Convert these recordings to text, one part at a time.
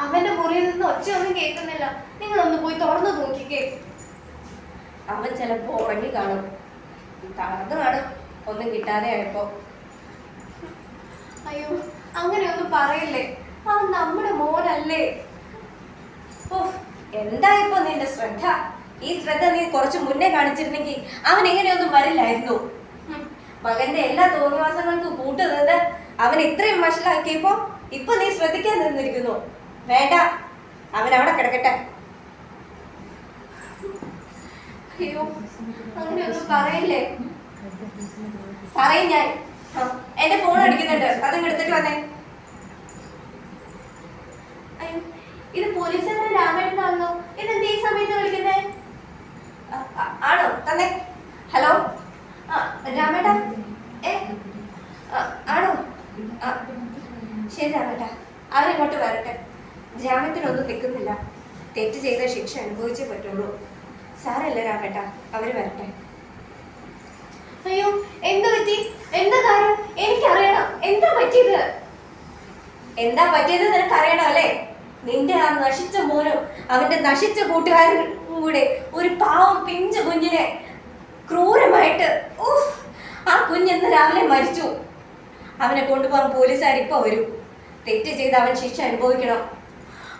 അവന്റെ മുറിയിൽ നിന്ന് ഒച്ചയൊന്നും കേൾക്കുന്നില്ല. നിങ്ങളൊന്ന് പോയി തുറന്നു നോക്കിക്കേ. അവൻ ചിലപ്പോ ഉറങ്ങി കാണും. തളർന്നു കാണും. ഒന്നും കിട്ടാതെ ആയപ്പോ. അയ്യോ അങ്ങനെയൊന്നും പറയല്ലേ? അവൻ നമ്മുടെ മോനല്ലേ? ഓ എന്താ ഇപ്പൊ നിന്റെ ശ്രദ്ധ? ഈ ശ്രദ്ധ നീ കുറച്ച് മുന്നേ കാണിച്ചിരുന്നെങ്കിൽ അവൻ ഇങ്ങനെയൊന്നും വരില്ലായിരുന്നു. മകന്റെ എല്ലാ തോന്നിവാസങ്ങൾക്കും കൂട്ടുന്നത് അവൻ ഇത്രയും വഷളാക്കിയപ്പോ ഇപ്പൊ നീ ശ്രദ്ധിക്കാൻ നിന്നിരിക്കുന്നു. വേണ്ട. അവൻ അവിടെ കിടക്കട്ടെ. അയ്യോ പറയല്ലേ? പറയും ഞാൻ. എന്റെ ഫോൺ അടിക്കുന്നുണ്ട്. അതും എടുത്തിട്ട് വന്നേ. അയ്യോ ഇത് പോലീസുകാരൻ രാമേട്ടനാണല്ലോ. ഇതെന്ത് ഈ സമയത്ത് വിളിക്കുന്നേ? ആണോ? തന്നെ ഹലോ ആ രാമേട്ട ഏ ആ, ആണോ ആ, ശരി രാമേട്ടാ അവരിങ്ങോട്ട് വരട്ടെ. ജാമ്യത്തിനൊന്നും നിൽക്കുന്നില്ല. തെറ്റ് ചെയ്ത ശിക്ഷ അനുഭവിച്ചേ പറ്റുള്ളൂ. സാരല്ല രാമേട്ട അവർ വരട്ടെ. അയ്യോ എന്ത് പറ്റി? എന്താ കാരണം? എനിക്കറിയണം. എന്താ പറ്റിയത്? എന്താ പറ്റിയത് നിനക്ക് അറിയണം അല്ലേ? നിന്റെ ആ നശിച്ച മോനും അവന്റെ നശിച്ച കൂട്ടുകാരനും കൂടെ ഒരു പാവം പിഞ്ചു കുഞ്ഞിനെ ക്രൂരമായിട്ട് ആ ആ കുഞ്ഞിന്ന് രാവിലെ മരിച്ചു. അവനെ കൊണ്ടുപോകാൻ പോലീസുകാർ ഇപ്പൊ വരും. തെറ്റ് ചെയ്ത് അവൻ ശിക്ഷ അനുഭവിക്കണം.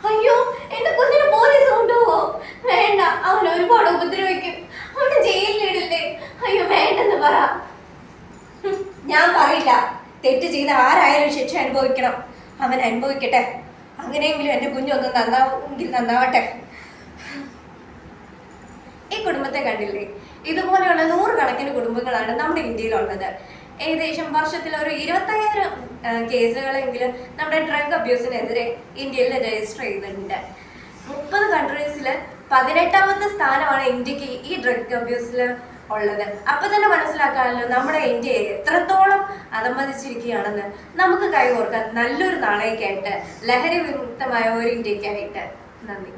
അയ്യോ എന്റെ കുഞ്ഞിനെ പോലീസ് കൊണ്ടുപോവോ വേണ്ട അവൻ ഒരുപാട് ഉപദ്രവിക്കും. അവനെ ജയിലിലിടില്ലേ? അയ്യോ വേണ്ടെന്ന് പറ. ഞാൻ പറയില്ല. തെറ്റ് ചെയ്ത ആരായാലും ശിക്ഷ അനുഭവിക്കണം. അവൻ അനുഭവിക്കട്ടെ. അങ്ങനെയെങ്കിലും എന്റെ കുഞ്ഞൊന്ന് നന്നാവെങ്കിൽ നന്നാവട്ടെ. ഈ കുടുംബത്തെ കണ്ടില്ലേ? ഇതുപോലെയുള്ള നൂറുകണക്കിന് കുടുംബങ്ങളാണ് നമ്മുടെ ഇന്ത്യയിലുള്ളത്. ഏകദേശം വർഷത്തിൽ ഒരു ഇരുപത്തയ്യായിരം കേസുകളെങ്കിലും നമ്മുടെ ഡ്രഗ് അബ്യൂസിനെതിരെ ഇന്ത്യയിൽ രജിസ്റ്റർ ചെയ്തിട്ടുണ്ട്. മുപ്പത് കൺട്രീസിൽ പതിനെട്ടാമത്തെ സ്ഥാനമാണ് ഇന്ത്യയ്ക്ക് ഈ ഡ്രഗ് അബ്യൂസിൽ ഉള്ളത്. അപ്പൊ തന്നെ മനസ്സിലാക്കാമല്ലോ നമ്മുടെ ഇന്ത്യയെ എത്രത്തോളം അധമതിച്ചിരിക്കുകയാണെന്ന് നമുക്ക് കൈകോർക്കാൻ നല്ലൊരു നാളേക്കായിട്ട് ലഹരി വിമുക്തമായ ഒരു ഇന്ത്യക്കായിട്ട്. നന്ദി.